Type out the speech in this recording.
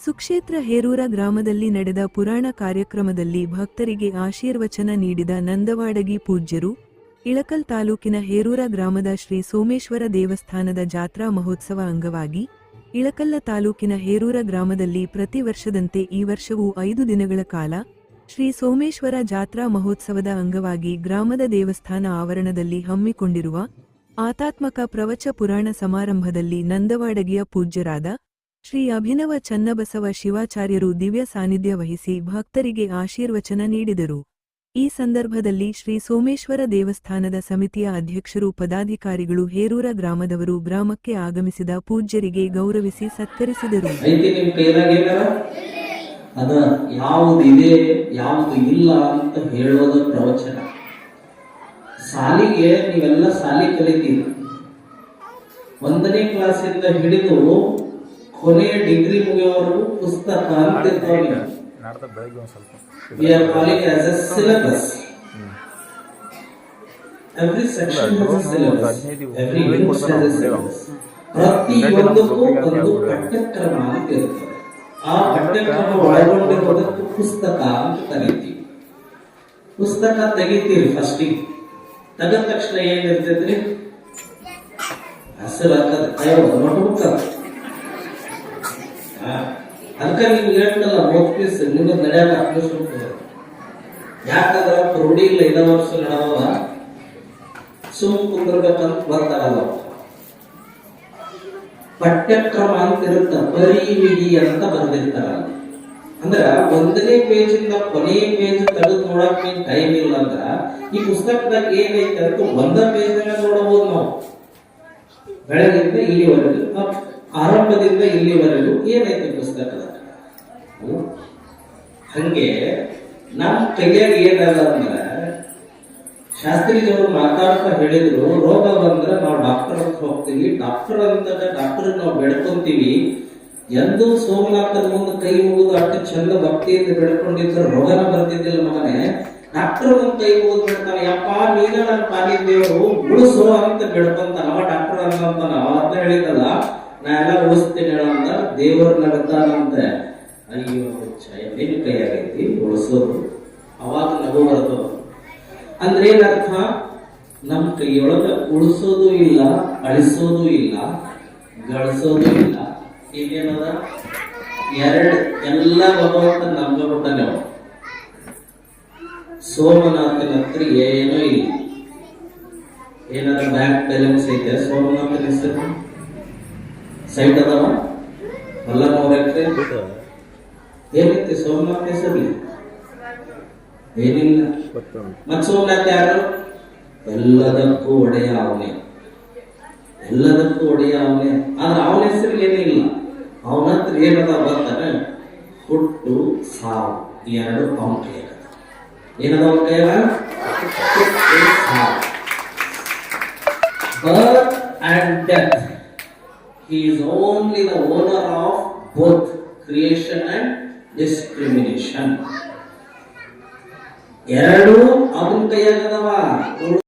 ಸುಕ್ಷೇತ್ರ ಹೇರೂರ ಗ್ರಾಮದಲ್ಲಿ ನಡೆದ ಪುರಾಣ ಕಾರ್ಯಕ್ರಮದಲ್ಲಿ ಭಕ್ತರಿಗೆ ಆಶೀರ್ವಚನ ನೀಡಿದ ನಂದವಾಡಗಿ ಪೂಜ್ಯರು, ಇಳಕಲ್ ತಾಲೂಕಿನ ಹೇರೂರ ಗ್ರಾಮದ ಶ್ರೀ ಸೋಮೇಶ್ವರ ದೇವಸ್ಥಾನದ ಜಾತ್ರಾ ಮಹೋತ್ಸವ ಅಂಗವಾಗಿ, ಇಳಕಲ್ಲ ತಾಲೂಕಿನ ಹೇರೂರ ಗ್ರಾಮದಲ್ಲಿ ಪ್ರತಿ ವರ್ಷದಂತೆ ಈ ವರ್ಷವೂ ಐದು ದಿನಗಳ ಕಾಲ ಶ್ರೀ ಸೋಮೇಶ್ವರ ಜಾತ್ರಾ ಮಹೋತ್ಸವದ ಅಂಗವಾಗಿ ಗ್ರಾಮದ ದೇವಸ್ಥಾನ ಆವರಣದಲ್ಲಿ ಹಮ್ಮಿಕೊಂಡಿರುವ ಆತಾತ್ಮಕ ಪ್ರವಚ ಪುರಾಣ ಸಮಾರಂಭದಲ್ಲಿ ನಂದವಾಡಗಿಯ ಪೂಜ್ಯರಾದ ಶ್ರೀ ಅಭಿನವ ಚನ್ನಬಸವ ಶಿವಾಚಾರ್ಯರು ದಿವ್ಯ ಸಾನ್ನಿಧ್ಯ ವಹಿಸಿ ಭಕ್ತರಿಗೆ ಆಶೀರ್ವಚನ ನೀಡಿದರು. ಈ ಸಂದರ್ಭದಲ್ಲಿ ಶ್ರೀ ಸೋಮೇಶ್ವರ ದೇವಸ್ಥಾನದ ಸಮಿತಿಯ ಅಧ್ಯಕ್ಷರು ಪದಾಧಿಕಾರಿಗಳು ಹೇರೂರ ಗ್ರಾಮದವರು ಗ್ರಾಮಕ್ಕೆ ಆಗಮಿಸಿದ ಪೂಜ್ಯರಿಗೆ ಗೌರವಿಸಿ ಸತ್ಕರಿಸಿದರು. ಅದ ಯಾವುದು ಇದೆ, ಯಾವುದು ಇಲ್ಲ ಅಂತ ಹೇಳೋದ ಪ್ರವಚನ. ಸಾಲಿಗೆ ನೀವೆಲ್ಲ ಸಾಲಿ ಕಲಿತೀರಿ. ಒಂದನೇ ಕ್ಲಾಸಿಂದ ಹಿಡಿದು ಕೊನೆಯ ಡಿಗ್ರಿ ಮುಗಿಯುವವರು ಪುಸ್ತಕ ಅಂತ ಇರ್ತಾವ ನೀವು ನಾಡ್ದ ಬೆಳಗ್ಗೆ ಒಂದು ಸ್ವಲ್ಪ. We are calling as a syllabus. Every section has a syllabus. Every unit has a syllabus. ಪ್ರತಿಯೊಂದಕ್ಕೂ ಒಂದು ಪಠ್ಯಕ್ರಮ ಅಂತ ಇರ್ತದೆ. ಆ ಪಠ್ಯಕ್ರಮ ಒಳಗೊಂಡಿರೋದಕ್ಕೆ ಪುಸ್ತಕ ಅಂತ ಕರಿತೀವಿ. ಪುಸ್ತಕ ತೆಗಿತೀರಿ ಫಸ್ಟಿಗೆ ತೆಗೆದ ತಕ್ಷಣ ಏನಿರ್ತೈತ್ರಿ ಹಸಿರು ಹಾಕದ ನೋಟ್ಬುಕ್ ಅದ ಅದಕ್ಕೆ ನೀವು ಹೇಳ್ತಲ್ಲ ಮೂವತ್ತು ಪೀಸ್ ನಿಮಗೆ ನಡೆಯಲ್ಲ ಹತ್ತು ಯಾಕಂದ್ರೆ ರೂಢಿ ಇಲ್ಲ, ಇದ ವರ್ಷ ನಡೆದವ ಸುಮ್ ಕುಂದಿರ್ಬೇಕಂತ ಅವು. ಪಠ್ಯಕ್ರಮ ಅಂತ ಇರುತ್ತ ಪರಿವಿಡಿ ಅಂತ ಬರ್ದಿರ್ತಾರ ಅಂದ್ರ ಒಂದನೇ ಪೇಜ್ ಇಂದ ಕೊನೆಯ ಪೇಜ್ ತೆಗೆದು ನೋಡಕ್ ಟೈಮ್ ಇಲ್ಲ ಅಂದ್ರ, ಈ ಪುಸ್ತಕದಾಗ ಏನೈತೆ ಅಂತ ಒಂದ ಪೇಜ್ ನೋಡಬಹುದು ನಾವು ಬೆಳಗಿಂದ ಇಲ್ಲಿವರೆಗೂ ಆರಂಭದಿಂದ ಇಲ್ಲಿವರೆಗೂ ಏನೈತೆ ಪುಸ್ತಕದ? ಹಂಗೆ ನಮ್ಮ ಕೈಯಾಗ ಏನಲ್ಲ ಅಂದ್ರೆ ಶಾಸ್ತ್ರಿಜವರು ಮಾತಾಡ್ತಾ ಹೇಳಿದ್ರು, ರೋಗ ಬಂದ್ರೆ ನಾವು ಡಾಕ್ಟರ್ ಹತ್ರ ಹೋಗ್ತೀವಿ. ಡಾಕ್ಟರ್ ಅಂತ ಡಾಕ್ಟರ್ ನಾವು ಬೆಳ್ಕೊಂತೀವಿ ಎಂದು ಸೋಮನಾಥನ ಮುಂದೆ ಕೈ ಮುಗಿದು ಅಷ್ಟು ಚಂದ ಭಕ್ತಿಯಿಂದ ಬೆಳ್ಕೊಂಡಿದ್ರೆ ರೋಗನ ಬರ್ತಿದ್ದಿಲ್ಲ ಮಗನೇ. ಡಾಕ್ಟರ್ ಒಂದು ಕೈ ಮುಗಿದು ಬಿಡ್ತಾನೆ, ಯಪ್ಪ, ನೀನ ನನ್ನ ಪಾಲಿನ ದೇವರು, ಉಳಿಸೋ ಅಂತ ಬೆಳ್ಕೊಂತಾನ ಅವ ಡಾಕ್ಟರ್ ಅಂತಾನ ಅವ ಅಂತ ಹೇಳಿದಲ್ಲ ನಾ ಎಲ್ಲ ಉಳಿಸ್ತೀನಿ ಹೇಳ ಅಂತ ದೇವರು ನಗತಾನಂತೆ ಅಯ್ಯೋ ಛಾಯ ಕೈಯಾಗೈತಿ ಉಳಿಸೋದು ಅವಾಗ ನಗು ಬರ್ತದ ಅಂದ್ರೆ ಏನರ್ಥ ನಮ್ಮ ಕೈಯೊಳಗ ಉಳಿಸೋದು ಇಲ್ಲ, ಅಳಿಸೋದು ಇಲ್ಲ, ಗಳಿಸೋದು ಇಲ್ಲ. ಏನದ ಎರಡು ಎಲ್ಲ ಭಗವಂತ ನಂಬಬಿಟ್ಟಾನೆ ಅವ ಸೋಮನಾಥನ ಹತ್ರ ಏನೂ ಇಲ್ಲ. ಏನಾರ ಬ್ಯಾಂಕ್ ಬ್ಯಾಲೆನ್ಸ್ ಐತೆ? ಸೋಮನಾಥನ ಹೆಸರು? ಸೈಟ್ ಅದಾವ? ಎಲ್ಲ ನೋಡಕ್ಕೆ ಏನೈತಿ ಸೋಮನಾಥ ಹೆಸರ್ಲಿ ಏನಿಲ್ಲ. ಮತ್ ಸೋಮನಾಥ ಯಾರು? ಎಲ್ಲದಕ್ಕೂ ಒಡೆಯ ಅವನೇ. ಎಲ್ಲದಕ್ಕೂ ಒಡೆಯ ಅವನೇ. ಆದ್ರೆ ಅವನ ಹೆಸರು ಏನಿಲ್ಲ. ಅವನ ಹತ್ರ ಏನದ ಬರ್ತಾನೆ ಹುಟ್ಟು, ಸಾವು. ಈ ಎರಡು ಅವನ ಕೈಯಾಗ ಏನದ ಅವನ ಕೈಯಾಗ birth and death. He is only the owner of both creation discrimination ಎರಡು ಅವನ್ ಕೈಯಾಗ್ ಅದಾವ